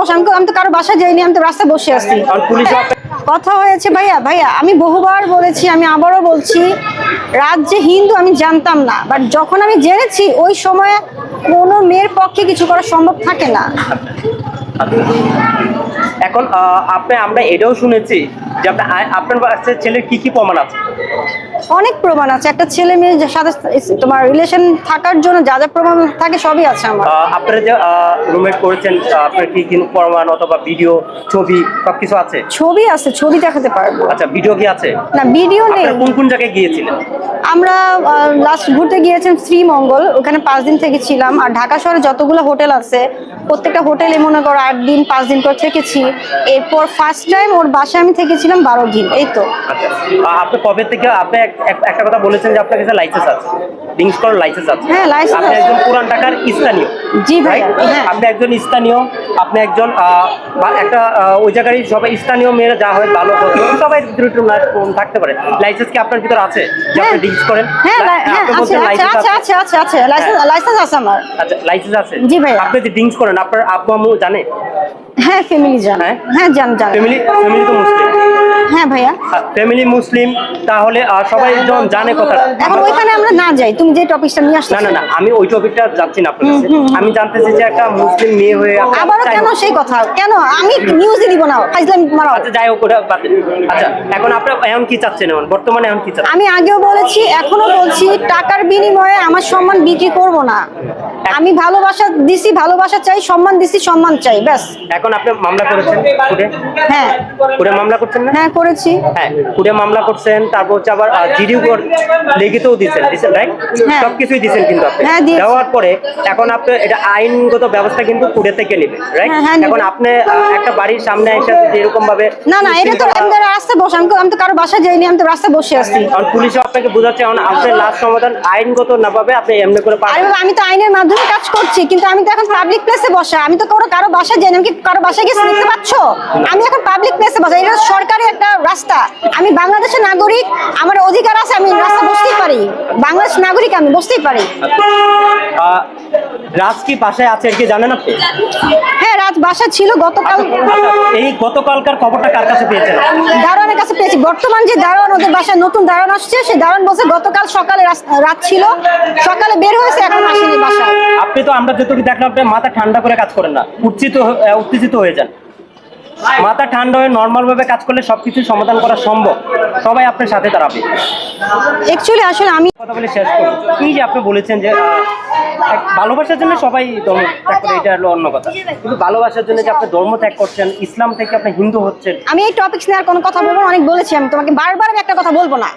বসে আমি তো- আমি তো কারও বাসায় যাইনি আমি তো রাস্তায় বসে আছি। কথা হয়েছে ভাইয়া ভাইয়া আমি বহুবার বলেছি আমি আবারও বলছি রাত যে হিন্দু আমি জানতাম না বাট যখন আমি জেনেছি ওই সময়ে কোনো মেয়ের পক্ষে কিছু করা সম্ভব থাকে না। এখন আপনি আমরা এটাও শুনেছি যে আপনার আপনার কাছে ছেলের কি কি প্রমাণ আছে? অনেক প্রমাণ আছে। একটা ছেলে মেয়ের সাথে তোমার রিলেশন থাকার জন্য যা যা প্রমাণ থাকে সবই আছে আমার। আপনারা যে রুমমেট করেছেন আপনার কি কি প্রমাণ অথবা ভিডিও ছবি সবকিছু আছে? ছবি আছে ছবি দেখাতে পারব। আচ্ছা ভিডিও কি আছে? না ভিডিও নেই। কোন কোন জায়গায় গিয়েছিলেন? আমরা লাস্ট ঘুরতে গিয়েছিলাম শ্রীমঙ্গল। ওখানে পাঁচ দিন থেকে ছিলাম আর ঢাকা শহরে যতগুলো হোটেল আছে প্রত্যেকটা হোটেলে মনে করো আট দিন পাঁচ দিন করে থেকেছি। এরপর ফার্স্ট টাইম ওর বাসায় আমি থেকেছিলাম বারো দিন এই তো। আচ্ছা। আপনি কবে থেকে আপনি এক- এক- একটা কথা বলেছেন যে আপনার কাছে লাইসেন্স আছে। ড্রিঙ্কস করার লাইসেন্স আছে। হ্যাঁ, license আপনি। একজন পুরান ঢাকার স্থানীয় জি right? হ্যাঁ। আপনি একজন স্থানীয় আপনি একজন একটা ওই জায়গায় সবাই স্থানীয় মেয়েরা যা হয় ভালো সবাই দুটো থাকতে পারে। লাইসেন্স কি আপনার ভিতরে আছে? যে আপনি হ্যাঁ। ড্রিঙ্কস করেন হ্যাঁ হ্যাঁ আপনি আছে আছে লাইসেন্স আছে লাইসেন্স লাইসেন্স আছে আমার। আচ্ছা লাইসেন্স আছে? জি। আপনি যে ড্রিঙ্কস করেন আপনার আব্বু আম্মু জানে? হ্যাঁ ফ্যামিলি জান। হ্যাঁ? হ্যাঁ জান জান। ফ্যামিলি ফ্যামিলি তো মুসলিম। হ্যাঁ ভাইয়া। ফ্যামিলি মুসলিম তাহলে সবাই যখন জানে কথাটা এখন ওইখানে আমরা না যাই তুমি যে টপিকটা নিয়ে আসছো না না না আমি ওই টপিকটা যাচ্ছি না আপনার কাছে। আমি জানতেছি যে একটা মুসলিম মেয়ে হয়ে আবারও কেন সেই কথা? কেন? আমি নিউজে দিব না। ফাইজলাম মারাও। আচ্ছা যাই হোক ওটা আচ্ছা এখন আপনার এখন কি চাচ্ছেন এখন? বর্তমানে এখন কি চাচ্ছেন? আমি আগেও বলেছি এখনও বলছি টাকার বিনিময়ে আমার সম্মান বিক্রি করব না। আমি ভালোবাসা দিছি ভালোবাসা চাই সম্মান দিছি সম্মান চাই ব্যাস। এখন আপনি মামলা করেছেন হ্যাঁ। কোর্টে মামলা করছেন না? হ্যাঁ করেছি। হ্যাঁ কোর্টে মামলা করছেন তারপর হচ্ছে আবার জিডিও লিখিতও দিচ্ছেন দিচ্ছেন রাইট হ্যাঁ। সবকিছুই দিচ্ছেন কিন্তু আপনি। হ্যাঁ। দেওয়ার পরে এখন আপনি এটা আইনগত ব্যবস্থা কিন্তু কোর্টে থেকে নেবে রাইট হ্যাঁ। এখন আপনি একটা বাড়ির সামনে এসে যদি এরকম ভাবে না না এটা তো আমি তো রাস্তায় বসে আমি তো- আমি তো কারও বাসায় যাইনি আমি তো রাস্তায় বসে আছি। কারণ পুলিশ আপনাকে বোঝাচ্ছে এখন আপনার লাস্ট সমাধান আইনগত না পাবে আপনি এমনি করে পারবেন আমি তো আইনের মাধ্যমে কাজ করছি কিন্তু আমি তো এখন পাবলিক প্লেসে বসা আমি তো কারও কারও বাসায় যাইনি আমি কি কারও বাসায় গিয়ে দেখতে পাচ্ছ? আমি এখন পাবলিক প্লেসে বসা এটা সরকারি একটা রাস্তা। আমি বাংলাদেশের নাগরিক আমার অধিকার আছে আমি রাস্তা বসতেই পারি। বাংলাদেশ নাগরিক আমি বসতেই পারি। রাজ কি বাসায় আছে কি জানেন আপনি? হ্যাঁ বাসা ছিল গতকাল। এই গতকালকার খবরটা কার কাছে পেয়েছেন? দারোয়ানের কাছে পেয়েছি। বর্তমান যে দারোয়ান ওদের বাসায় নতুন দারোয়ান আসছে সেই দারোয়ান বলছে গতকাল সকালে রাত ছিল সকালে বের হয়েছে এখন আসেনি বাসায়। আপনি তো আমরা যতটুকু দেখলাম আপনি মাথা ঠান্ডা করে কাজ করেন না। উত্তেজিত উত্তেজিত হয়ে যান। মাথা ঠান্ডা হয়ে নর্মাল ভাবে কাজ করলে সবকিছু সমাধান করা সম্ভব। সবাই আপনার সাথে দাঁড়াবে। অ্যাকচুয়ালি আসলে আমি কথা বলে শেষ করুন এই যে আপনি বলেছেন যে ভালোবাসার জন্য সবাই ধর্ম ত্যাগ করে এটা হলো অন্য কথা। কিন্তু ভালোবাসার জন্য যে আপনি ধর্ম ত্যাগ করছেন ইসলাম থেকে আপনি হিন্দু হচ্ছেন। আমি এই টপিক্স নিয়ে আর কোনো কথা বলব অনেক বলেছি আমি তোমাকে বারবার আমি একটা কথা বলব না।